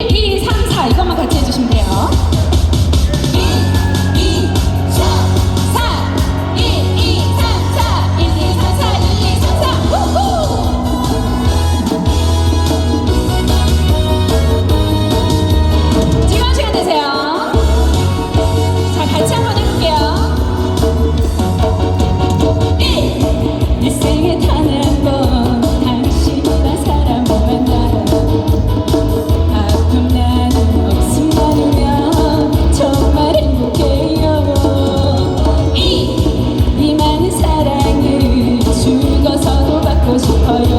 1, 2, 3, 4 이것만 같이 해주시면 돼요. Cause I